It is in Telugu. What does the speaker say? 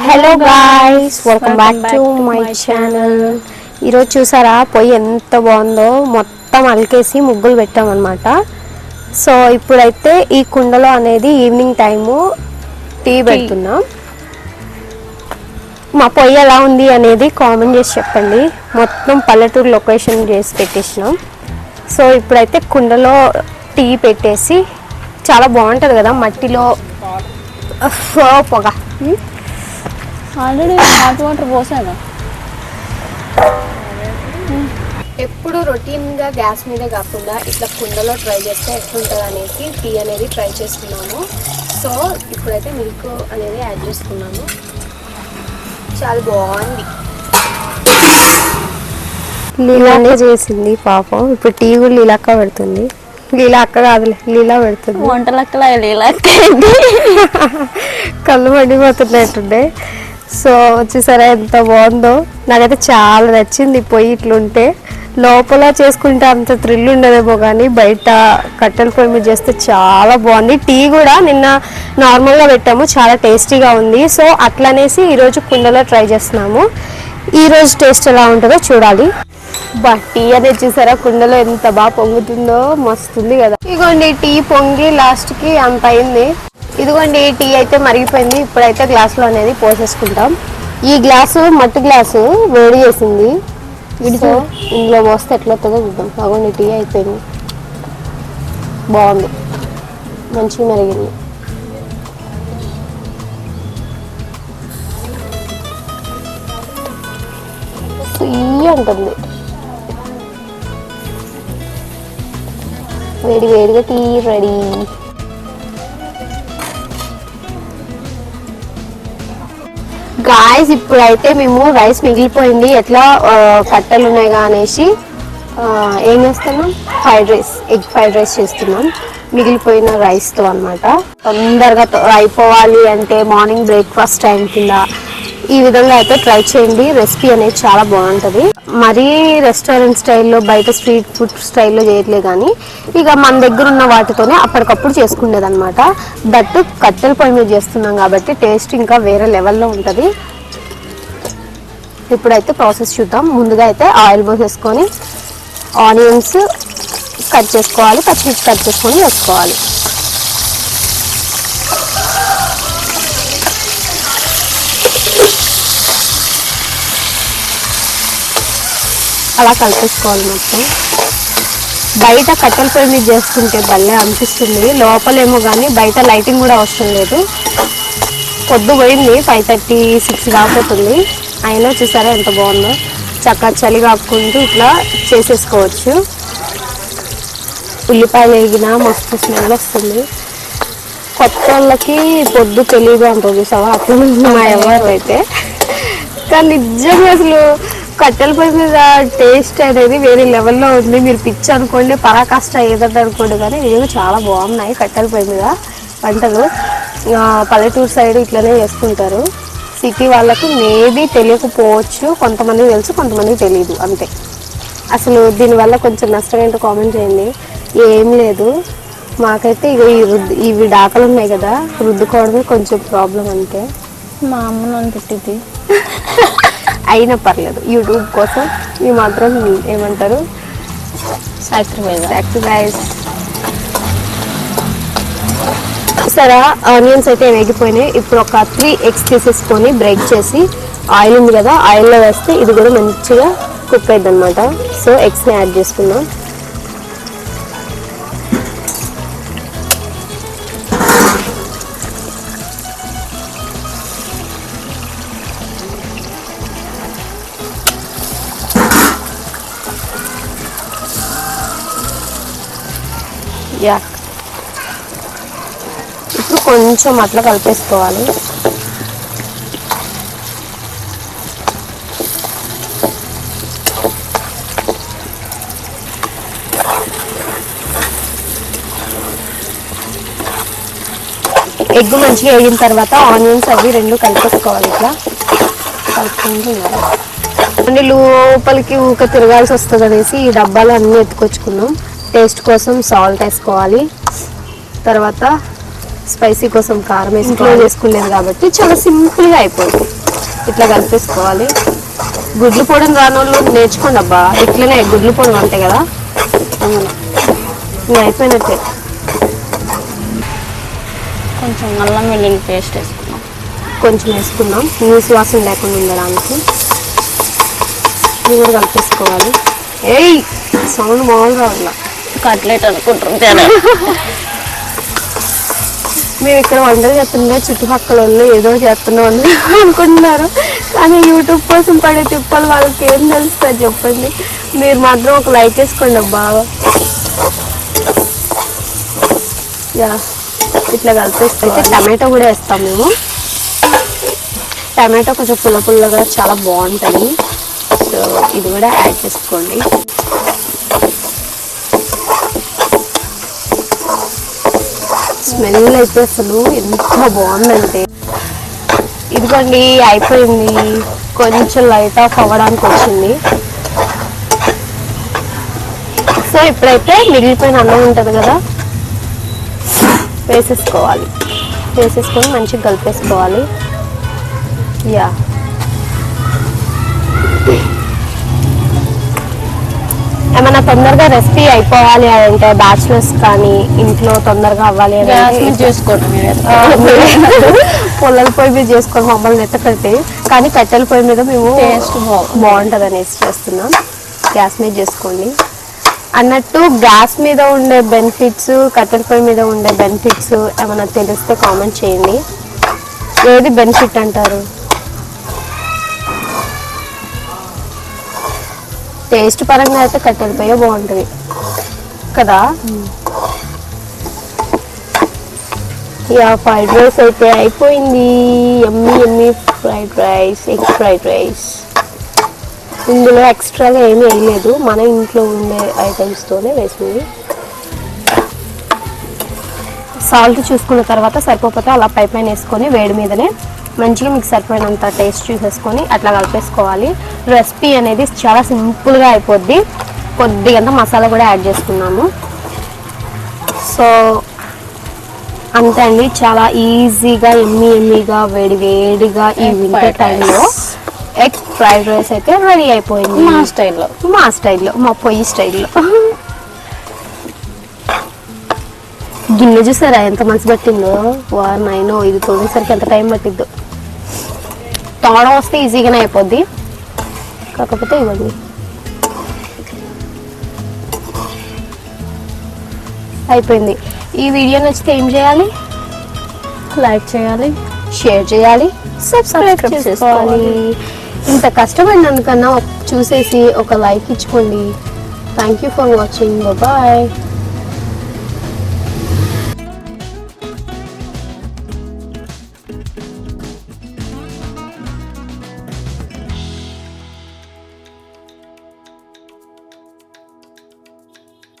Hello guys welcome back to my channel ఈరోజు చూసారా? పొయ్యి ఎంత బాగుందో? మొత్తం అలికేసి ముగ్గులు పెట్టామన్నమాట. సో ఇప్పుడైతే ఈ కుండలో అనేది ఈవినింగ్ టైము. టీ పెడుతున్నాం. మా పొయ్యి ఎలా ఉంది అనేది కామెంట్ చేసి చెప్పండి. మొత్తం పల్లెటూరు లొకేషన్ చేసి పెట్టేసినాం. సో ఇప్పుడైతే కుండలో టీ పెట్టేసి చాలా బాగుంటుంది కదా మట్టిలో. పొగ. ఆల్రెడీ హాట్ వాటర్ పోసాగా ఎప్పుడు రొటీన్గా గ్యాస్ మీద కాకుండా ఇట్లా కుండలో ట్రై చేస్తే ఎట్లుంటుంది అనేసి టీ అనేది ట్రై చేస్తున్నాము. సో ఇప్పుడైతే మిల్క్ అనేది యాడ్ చేసుకున్నాము. చాలా బాగుంది. లీలానే చేసింది పాపం. ఇప్పుడు టీ కూడా లీలాక్క పెడుతుంది. లీలా అక్క కాదులే లీలా పెడుతుంది. వంట లెక్కల ఇలా కళ్ళు మండిపోతున్నట్టుండే సో వచ్చేసరే ఎంత బాగుందో. నాకైతే చాలా నచ్చింది పొయ్యి ఇట్లుంటే. లోపల చేసుకుంటే అంత థ్రిల్ ఉండదేమో కానీ బయట కట్టెల పొయ్యి మీద చేస్తే చాలా బాగుంది. టీ కూడా నిన్న నార్మల్గా పెట్టాము చాలా టేస్టీగా ఉంది. సో అట్లనేసి ఈరోజు కుండలో ట్రై చేస్తున్నాము. ఈరోజు టేస్ట్ ఎలా ఉంటుందో చూడాలి. బా టీ అనేది చూసారా? కుండలో ఎంత బాగా పొంగుతుందో మస్తుంది కదా. ఇదిగోండి టీ పొంగి లాస్ట్కి అంత అయింది. ఇదిగోండి టీ అయితే మరిగిపోయింది. ఇప్పుడైతే గ్లాస్లో అనేది పోసేసుకుంటాం. ఈ గ్లాసు మట్టి గ్లాసు వేడి చేసింది. సో ఇందులో పోస్తే ఎట్లా వస్తుందో చూద్దాం. అగోండి టీ అయిపోయింది. బాగుంది. మంచిగా మెరిగింది. అంటుంది వేడి వేడిగా టీ రెడీ. గాయస్ ఇప్పుడైతే మేము రైస్ మిగిలిపోయింది. ఎట్లా కట్టెలు ఉన్నాయి అనేసి ఏం చేస్తున్నాం? Fried rice egg fried rice చేస్తున్నాం. మిగిలిపోయిన రైస్తో అన్నమాట. తొందరగా అయిపోవాలి అంటే మార్నింగ్ బ్రేక్ఫాస్ట్ టైం కింద ఈ విధంగా అయితే ట్రై చేయండి. రెసిపీ అనేది చాలా బాగుంటుంది. మరీ రెస్టారెంట్ స్టైల్లో బయట స్ట్రీట్ ఫుడ్ స్టైల్లో చేయట్లే కానీ ఇక మన దగ్గర ఉన్న వాటితోనే అప్పటికప్పుడు చేసుకునేది అనమాట దట్టు కట్టెల పొయ్యి మీద చేస్తున్నాం కాబట్టి టేస్ట్ ఇంకా వేరే లెవెల్లో ఉంటుంది. ఇప్పుడైతే ప్రాసెస్ చూద్దాం. ముందుగా అయితే ఆయిల్ పోసేసుకొని ఆనియన్స్ కట్ చేసుకోవాలి. పచ్చిమిర్చి కట్ చేసుకొని వేసుకోవాలి. అలా కలిపేసుకోవాలి మొత్తం. బయట కట్టెల పొయ్యి మీద చేసుకుంటే భలే అనిపిస్తుంది. లోపలేమో కానీ బయట లైటింగ్ కూడా అవసరం లేదు. పొద్దు పోయింది ఫైవ్ థర్టీ సిక్స్ కాకపోతుంది అయినా చూసారా ఎంత బాగుందో. చక్కగా చలి కాకుంటూ ఇట్లా చేసేసుకోవచ్చు. ఉల్లిపాయలు వేగినా మస్తు స్మెల్ వస్తుంది. కొత్త వాళ్ళకి పొద్దు తెలియదు అంటారు చూసావా అప్పుడు మా ఎవరు అయితే కానీ నిజంగా అసలు కట్టెల పొయ్యి మీద టేస్ట్ అనేది వేరే లెవెల్లో ఉంది. మీరు పిచ్చి అనుకోండి పరాకాష్ట ఏదంటే అనుకోండి కానీ నిజంగా చాలా బాగున్నాయి కట్టెల పొయ్యి మీద. వంటలు ఆ, పల్లెటూరు సైడ్ ఇట్లనే చేసుకుంటారు సిటీ వాళ్ళకి మేబీ తెలియకపోవచ్చు కొంతమందికి తెలుసు కొంతమందికి తెలియదు అంతే. అసలు దీనివల్ల కొంచెం నష్టం ఏంటో కామెంట్ చేయండి. ఏం లేదు. మాకైతే ఇక ఈ రుద్దు ఇవి డాకలు ఉన్నాయి కదా రుద్దుకోవడమే కొంచెం ప్రాబ్లం అంతే. మా అమ్మ నన్ను తిట్టింది అయినా పర్లేదు. యూట్యూబ్ కోసం ఈ మాత్రం ఏమంటారు? సాక్రిఫైస్ సరే ఆనియన్స్ అయితే వేగిపోయినాయి. ఇప్పుడు ఒక త్రీ ఎగ్స్ తీసేసుకొని బ్రేక్ చేసి ఆయిల్ ఉంది కదా ఆయిల్లో వేస్తే ఇది కూడా మంచిగా కుక్ అయింది అనమాట సో ఎగ్స్ని యాడ్ చేసుకుందాం. యా. ఇప్పుడు కొంచెం అట్లా కలిపేసుకోవాలి. ఎగ్ మంచిగా వేగిన తర్వాత ఆనియన్స్ అవి రెండు కలిపేసుకోవాలి ఇట్లా. కలుపుకుంటూ అంటే లోపలికి ఊక తిరగాల్సి వస్తుంది అనేసి ఈ డబ్బాలు అన్నీ ఎత్తుకొచ్చుకున్నాం. టేస్ట్ కోసం సాల్ట్ వేసుకోవాలి. తర్వాత స్పైసీ కోసం కారం ఇంట్లో చేసుకునేది కాబట్టి చాలా సింపుల్గా అయిపోతుంది. ఇట్లా కలిపేసుకోవాలి. గుడ్లు పొడిని రాని వాళ్ళు నేర్చుకోండి అబ్బా. ఇట్లనే గుడ్లు పొడి ఉంటాయి కదా. ఇంకా అయిపోయినట్టే. కొంచెం అల్లం వెల్లుల్లి పేస్ట్ వేసుకున్నాం కొంచెం వేసుకుందాం. నీసు వాసన లేకుండా ఉండడానికి. ఇది కూడా కలిపేసుకోవాలి. ఏయ్! సౌండ్ మామూలు రావట్లా కట్లెట్ అనుకుంటుంటాను మేము ఇక్కడ వంటలు చేస్తుంటే చుట్టుపక్కల వాళ్ళు ఏదో చేస్తున్నాం అని అనుకుంటున్నారు. కానీ యూట్యూబ్ కోసం పడే తిప్పలు వాళ్ళకి ఏం తెలుస్తుంది చెప్పండి. మీరు మాత్రం ఒక లైక్ వేసుకోండి అబ్బా. యా ఇట్లా కలిపేస్తే టమాటో కూడా వేస్తాం మేము. టమాటో కొంచెం పుల్ల పుల్లగా చాలా బాగుంటుంది సో ఇది కూడా యాడ్ చేసుకోండి. స్మెల్ అయితే అసలు ఎంత బాగుందంటే. ఇదిగోండి అయిపోయింది. కొంచెం లైట్ ఆఫ్ అవ్వడానికి వచ్చింది. సో ఇప్పుడైతే మిగిలిపోయిన అన్నం ఉంటుంది కదా వేసేసుకోవాలి. వేసేసుకొని మంచిగా కలిపేసుకోవాలి. యా ఏమైనా తొందరగా రెసిపీ అయిపోవాలి అని అంటే బ్యాచులర్స్ కానీ ఇంట్లో తొందరగా అవ్వాలి అని చేసుకోవడం పొల్లల పొయ్యి మీద చేసుకొని మమ్మల్ని ఎత్తకడితే కానీ కట్టెల పొయ్యి మీద మేము బాగుంది. బాగుంటుంది. అనేసి చేస్తున్నాం. గ్యాస్ మీద చేసుకోండి. అన్నట్టు గ్యాస్ మీద ఉండే బెనిఫిట్స్ కట్టెల పొయ్యి మీద ఉండే బెనిఫిట్స్ ఏమైనా తెలిస్తే కామెంట్ చేయండి. ఏది బెనిఫిట్ అంటారు? టేస్ట్ పరంగా అయితే కట్టెల పొయ్యి బాగుంటుంది. కదా? యా ఫ్రైడ్ రైస్ అయితే అయిపోయింది. ఎమ్మి ఎమ్మి fried rice egg fried rice. ఇందులో ఎక్స్ట్రాగా ఏమీ వేయలేదు. మన ఇంట్లో ఉండే ఐటమ్స్తోనే వేసింది. సాల్ట్ చూసుకున్న తర్వాత సరిపోతే అలా పై పైన వేసుకొని వేడి మీదనే మంచిగా మీకు సరిపోయినంత టేస్ట్ చూసేసుకొని అట్లా కలిపేసుకోవాలి. రెసిపీ అనేది చాలా సింపుల్గా అయిపోద్ది. కొద్దిగంత మసాలా కూడా యాడ్ చేసుకున్నాము. సో అంతే అండి. చాలా ఈజీగా ఎమ్మి ఎమ్మిగా వేడి వేడిగా ఈ వింటర్ టైంలో. ఎగ్ ఫ్రైడ్ రైస్ అయితే రెడీ అయిపోయింది. మా స్టైల్లో మా స్టైల్లో మా పొయ్యి స్టైల్లో గిన్నె చూసారా ఎంత మనసు పట్టిందో? వా నైనో ఇది తోమేసరికి ఎంత టైం పట్టిద్దో. తోమడం వస్తే ఈజీగానే అయిపోద్ది. కాకపోతే ఇవ్వండి. అయిపోయింది. ఈ వీడియో నచ్చితే ఏం చేయాలి? లైక్ చేయాలి షేర్ చేయాలి సబ్స్క్రైబ్ చేసుకోవాలి. ఇంత కష్టపడినందుకన్నా చూసేసి ఒక లైక్ ఇచ్చుకోండి. Thank you for watching bye